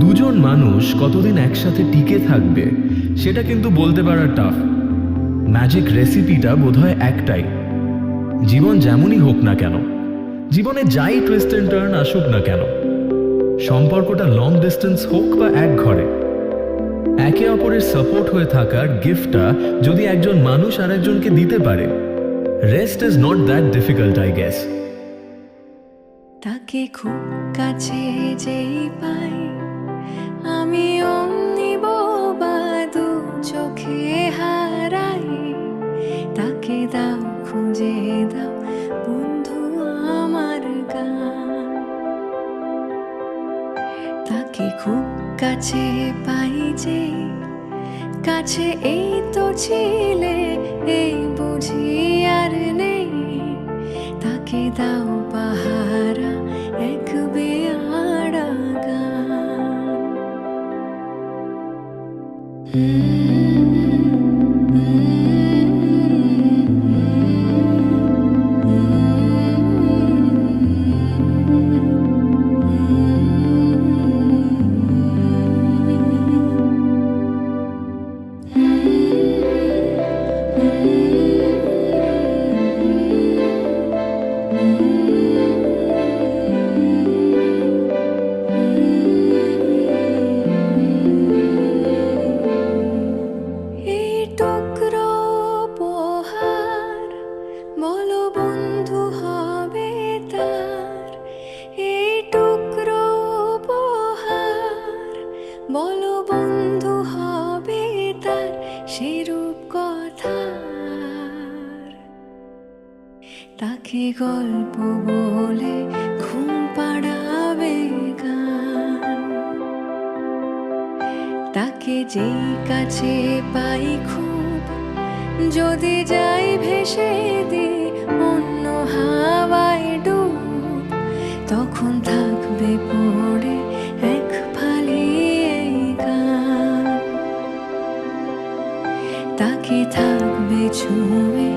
দুজন মানুষ কতদিন একসাথে টিকে থাকবে, সেটা কিন্তু বলতে পারা টাফ ম্যাজিক রেসিপিটা বোধহয় একটাই। জীবন যেমনই হোক না কেন, জীবনে যাই টুইস্ট অ্যান্ড টার্ন আসুক না কেন, সম্পর্কটা লং ডিস্টেন্স হোক বা এক ঘরে, একে অপরের সাপোর্ট হয়ে থাকার গিফটটা যদি একজন মানুষ আর একজনকে দিতে পারে rest is not that difficult I guess তাকে খুব কাছে যেই পাই, আমি অমনি বোবা দু চোখে হারাই। তাকে দাও, খুঁজে দাও, বন্ধু আমার গান। তাকে খুব কাছে পাই যে, কাছে এই তো ছিলে, এই বুঝি আর তাকে দাও পাহারা এক বেয়ারা গান তাকে গল্প বলে ঘুম পাড়াবে গান। তাকে যেই কাছে পাই খুব, যদি যাই ভেসে দি অন্য হাওয়ায় ডুব, তখন থাকবে পড়ে এক ফালি গান। তাকে থাকবে ছুঁয়ে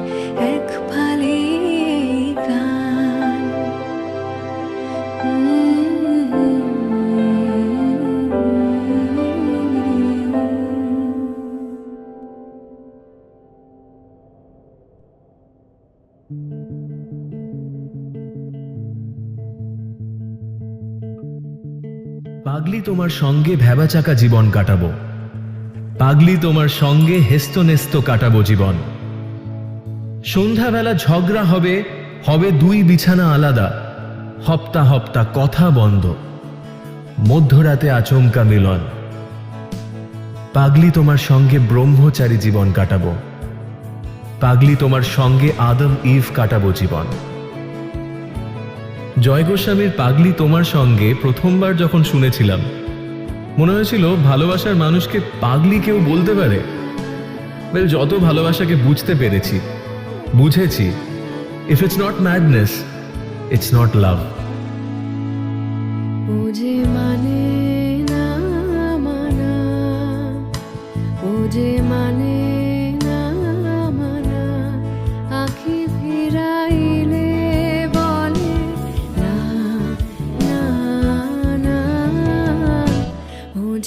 পাগলি তোমার সঙ্গে ভেবাচাকা জীবন কাটাবো। পাগলি তোমার সঙ্গে হেস্তনেস্ত কাটাবো জীবন। সন্ধ্যাবেলা ঝগড়া হবে হবে দুই বিছানা আলাদা। হপ্তা হপ্তা কথা বন্ধ। মধ্যরাতে আচমকা মিলন। পাগলি তোমার সঙ্গে ব্রহ্মচারী জীবন কাটাবো। পাগলি তোমার সঙ্গে আদম ইভ কাটাবো জীবন। জয় গোস্বামীর পাগলি তোমার সঙ্গে প্রথমবার যখন শুনেছিলাম, মনে হয়েছিল ভালোবাসার মানুষকে পাগলি কেউ বলতে পারে। বেল যত ভালোবাসাকে বুঝতে পেরেছি, বুঝেছি if it's not madness it's not love মানে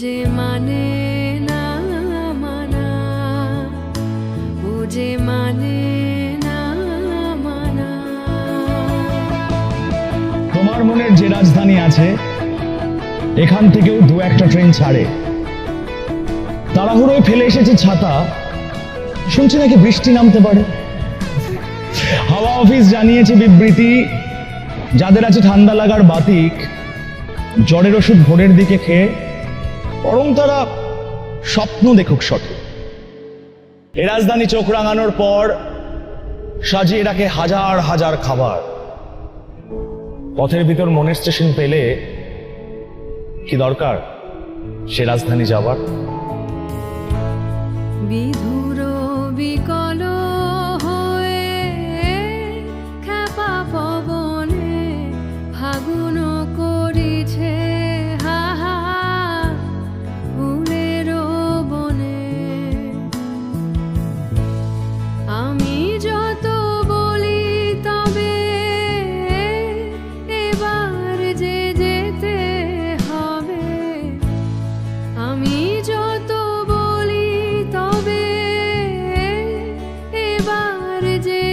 যে মানে না মানা, ও যে মানে মানা। মনের যে রাজধানী আছে, এখান থেকেও দু একটা ট্রেন ছাড়ে। তাড়াহুড়োয় ফেলে এসেছে ছাতা। শুনছি নাকি বৃষ্টি নামতে পারে? হাওয়া অফিস জানিয়েছে বিবৃতি, যাদের আছে ঠান্ডা লাগার বাতিক, জ্বরের ওষুধ ভোরের দিকে খেয়ে বরং তারা স্বপ্ন দেখুক সঠিক। এ রাজধানী চোখ রাঙানোর পর সাজিয়ে রাখে হাজার হাজার খাবার। পথের ভিতর মনের স্টেশন পেলে কি দরকার সে রাজধানী যাবার বিধু যে